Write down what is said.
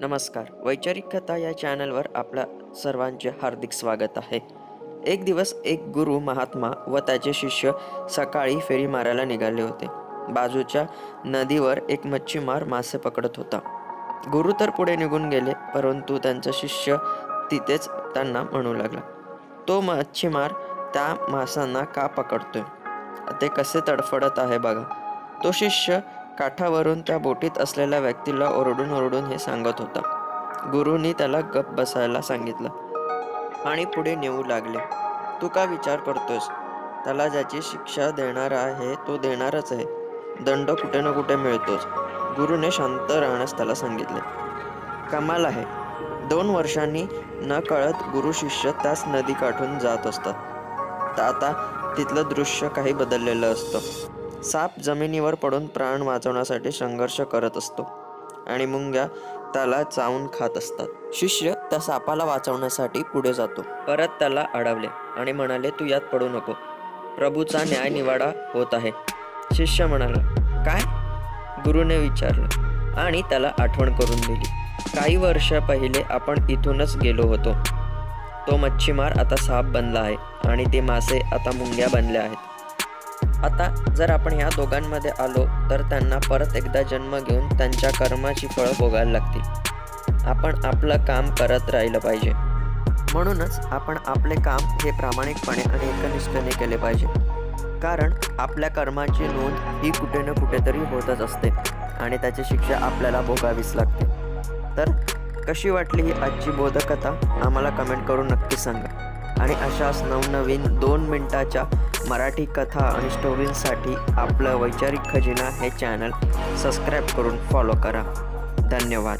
नमस्कार. वैचारिक कथा या चॅनलवर आपल्या सर्वांचे हार्दिक स्वागत आहे. एक दिवस एक गुरु महात्मा व त्याचे शिष्य सकाळी फेरी मारायला निघाले होते. बाजूच्या नदीवर एक मच्छीमार मासे पकडत होता. गुरु तर पुढे निघून गेले परंतु त्यांचा शिष्य तिथेच त्यांना म्हणू लागला तो मच्छीमार त्या मासांना का पकडतोय? ते कसे तडफडत आहे बघा. तो शिष्य काठावरून त्या बोटीत असलेल्या व्यक्तीला ओरडून ओरडून हे सांगत होता. गुरुनी त्याला गप बसायला सांगितलं. आणि पुढे नेऊ लागले. तू का विचार करतोस त्याला ज्याची शिक्षा देणार आहे तो देणारच आहे. दंड कुठे ना कुठे मिळतोच. गुरुने शांत राहण्यास त्याला सांगितले. कमाल आहे. दोन वर्षांनी न कळत गुरु शिष्य त्याच नदी काठून जात असतात. तर आता तिथलं दृश्य काही बदललेलं असतं. साप जमिनीवर पडून प्राण वाचवण्यासाठी संघर्ष करत असतो आणि मुंग्या त्याला चावून खात असतात. शिष्य त्या सापाला वाचवण्यासाठी पुढे जातो. परत त्याला अडवले आणि म्हणाले तू यात पडू नको. प्रभूचा न्याय निवाडा होत आहे. शिष्य म्हणाला काय? गुरुने विचारलं आणि त्याला आठवण करून दिली. काही वर्ष पहिले आपण इथूनच गेलो होतो. तो मच्छीमार आता साप बनला आहे आणि ते मासे आता मुंग्या बनल्या आहेत. आता जर आपण ह्या दोघांमध्ये आलो तर त्यांना परत एकदा जन्म घेऊन त्यांच्या कर्माची फळं भोगायला लागतील. आपण आपलं काम करत राहिलं पाहिजे. म्हणूनच आपण आपले काम हे प्रामाणिकपणे आणि एकनिष्ठने केले पाहिजे. कारण आपल्या कर्माची नोंद ही कुठे ना कुठेतरी होतच असते आणि त्याची शिक्षा आपल्याला भोगावीच लागते. तर कशी वाटली ही आजची बोधकथा? आम्हाला कमेंट करून नक्की सांगा. आणि अशाच नवनवीन दोन मिनटाच्या मराठी कथा आणि स्टोरींसाठी आपलं वैचारिक खजिना हे चॅनल सबस्क्राईब करून फॉलो करा. धन्यवाद.